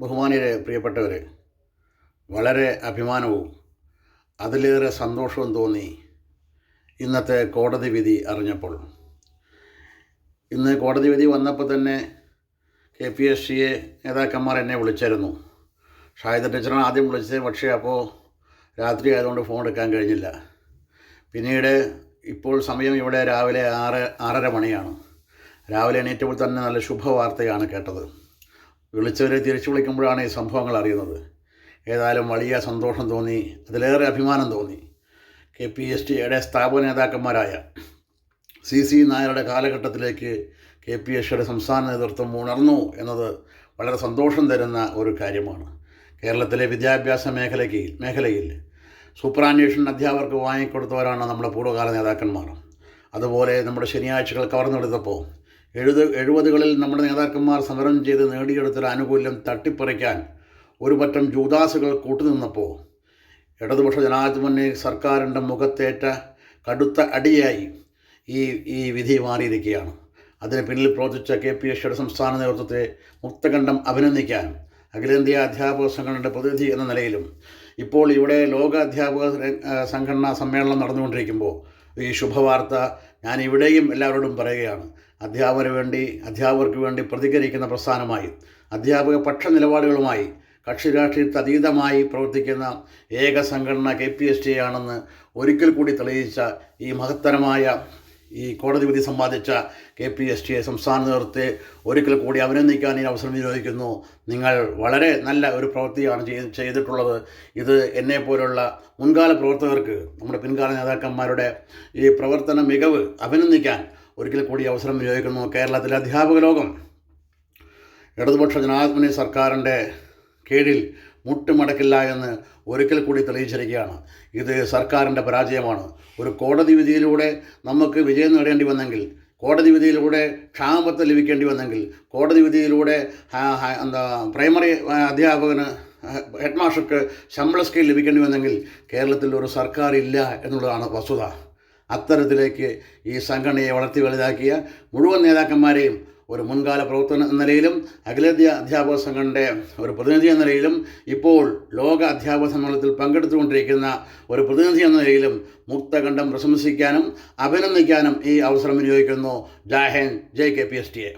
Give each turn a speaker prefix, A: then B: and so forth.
A: ബഹുമാനിയരെ പ്രിയപ്പെട്ടവരെ വളരെ അഭിമാനവും അതിലേറെ സന്തോഷവും തോന്നി ഇന്നത്തെ കോടതി വിധി അറിഞ്ഞപ്പോൾ. ഇന്ന് കോടതി വിധി വന്നപ്പോൾ തന്നെ കെ പി എസ് സിയെ നേതാക്കന്മാർ എന്നെ വിളിച്ചിരുന്നു. ഷാഹിദ ടീച്ചറാണ് ആദ്യം വിളിച്ചത് പക്ഷേ അപ്പോൾ രാത്രി ആയതുകൊണ്ട് ഫോൺ എടുക്കാൻ കഴിഞ്ഞില്ല. പിന്നീട് ഇപ്പോൾ സമയം ഇവിടെ രാവിലെ ആറ് ആറര മണിയാണ്. രാവിലെ എണീറ്റപ്പോൾ തന്നെ നല്ല ശുഭവാർത്തയാണ് കേട്ടത്. വിളിച്ചവരെ തിരിച്ചു വിളിക്കുമ്പോഴാണ് ഈ സംഭവങ്ങൾ അറിയുന്നത്. ഏതായാലും വലിയ സന്തോഷം തോന്നി. അതിലേറെ അഭിമാനം തോന്നി. കെ പി എസ് ടിയുടെ സ്ഥാപക നേതാക്കന്മാരായ സി സി നായരുടെ കാലഘട്ടത്തിലേക്ക് കെ പി എസ് ടിയുടെ സംസ്ഥാന നേതൃത്വം ഉണർന്നു എന്നത് വളരെ സന്തോഷം തരുന്ന ഒരു കാര്യമാണ്. കേരളത്തിലെ വിദ്യാഭ്യാസ മേഖലയ്ക്ക് മേഖലയിൽ സൂപ്പറാന്വേഷൺ അധ്യാപകർക്ക് വാങ്ങിക്കൊടുത്തവരാണ് നമ്മുടെ പൂർവകാല നേതാക്കന്മാർ. അതുപോലെ നമ്മുടെ ശനിയാഴ്ചകൾ കവർന്നെടുത്തപ്പോൾ എഴുപത് എഴുപതുകളിൽ നമ്മുടെ നേതാക്കന്മാർ സമരം ചെയ്ത് നേടിയെടുത്തൊരു ആനുകൂല്യം തട്ടിപ്പറിക്കാൻ ഒരു പറ്റം ജൂദാസുകൾ കൂട്ടുനിന്നപ്പോൾ ഇടതുപക്ഷ ജനാധിപത്യ സർക്കാരിന്റെ മുഖത്തേറ്റ കടുത്ത അടിയായി ഈ ഈ വിധി മാറിയിരിക്കുകയാണ്. അതിന് പിന്നിൽ പ്രവർത്തിച്ച കെ പി എസ് സിയുടെ സംസ്ഥാന നേതൃത്വത്തെ മുക്തകണ്ഠം അഭിനന്ദിക്കാൻ അഖിലേന്ത്യാ അധ്യാപക സംഘടനയുടെ പ്രതിനിധി എന്ന നിലയിലും ഇപ്പോൾ ഇവിടെ ലോക അധ്യാപക സംഘടനാ സമ്മേളനം നടന്നുകൊണ്ടിരിക്കുമ്പോൾ ഈ ശുഭവാർത്ത ഞാൻ ഇവിടെയും എല്ലാവരോടും പറയുകയാണ്. അധ്യാപകന് വേണ്ടി അധ്യാപകർക്ക് വേണ്ടി പ്രതികരിക്കുന്ന പ്രസ്ഥാനമായും അധ്യാപക പക്ഷ നിലപാടുകളുമായി കക്ഷി രാഷ്ട്രീയത്തിന് അതീതമായി പ്രവർത്തിക്കുന്ന ഏക സംഘടന കെ പി എസ് ടി ആണെന്ന് ഒരിക്കൽ കൂടി തെളിയിച്ച ഈ മഹത്തരമായ ഈ കോടതി വിധി സമ്പാദിച്ച കെ പി എസ് ടിയെ സംസ്ഥാന നേതൃത്വത്തെ ഒരിക്കൽ കൂടി അഭിനന്ദിക്കാൻ ഈ അവസരം വിനിയോഗിക്കുന്നു. നിങ്ങൾ വളരെ നല്ല ഒരു പ്രവൃത്തിയാണ് ചെയ് ചെയ്തിട്ടുള്ളത്. ഇത് എന്നെ പോലുള്ള മുൻകാല പ്രവർത്തകർക്ക് നമ്മുടെ പിൻകാല നേതാക്കന്മാരുടെ ഈ പ്രവർത്തന മികവ് അഭിനന്ദിക്കാൻ ഒരിക്കൽ കൂടി അവസരം വിനിയോഗിക്കുന്നു കേരളത്തിലെ അധ്യാപക ലോകം. ഇടതുപക്ഷ ജനാധിപത്യ സർക്കാരിന്റെ കീഴിൽ മുട്ടുമടക്കില്ല എന്ന് ഒരിക്കൽ കൂടി തെളിയിച്ചിരിക്കുകയാണ്. ഇത് സർക്കാരിന്റെ പരാജയമാണ്. ഒരു കോടതി വിധിയിലൂടെ നമുക്ക് വിജയം നേടേണ്ടി വന്നെങ്കിൽ കോടതി വിധിയിലൂടെ ക്ഷാമത്ത് ലഭിക്കേണ്ടി വന്നെങ്കിൽ കോടതി വിധിയിലൂടെ എന്താ പ്രൈമറി അധ്യാപകന് ഹെഡ് മാസ്റ്റർക്ക് ശമ്പള സ്കെയിൽ ലഭിക്കേണ്ടി വന്നെങ്കിൽ കേരളത്തിൽ ഒരു സർക്കാർ ഇല്ല എന്നുള്ളതാണ് വസ്തുത. അത്തരത്തിലേക്ക് ഈ സംഘടനയെ വളർത്തി വലുതാക്കിയ മുഴുവൻ നേതാക്കന്മാരെയും ഒരു മുൻകാല പ്രവർത്തന എന്ന നിലയിലും അഖിലേന്ത്യാ അധ്യാപക സംഘടനയുടെ ഒരു പ്രതിനിധി എന്ന നിലയിലും ഇപ്പോൾ ലോക അധ്യാപക സമ്മേളനത്തിൽ പങ്കെടുത്തുകൊണ്ടിരിക്കുന്ന ഒരു പ്രതിനിധി എന്ന നിലയിലും മുക്തകണ്ഠം പ്രശംസിക്കാനും അഭിനന്ദിക്കാനും ഈ അവസരം വിനിയോഗിക്കുന്നു. ജാഹേൻ J K P S T A.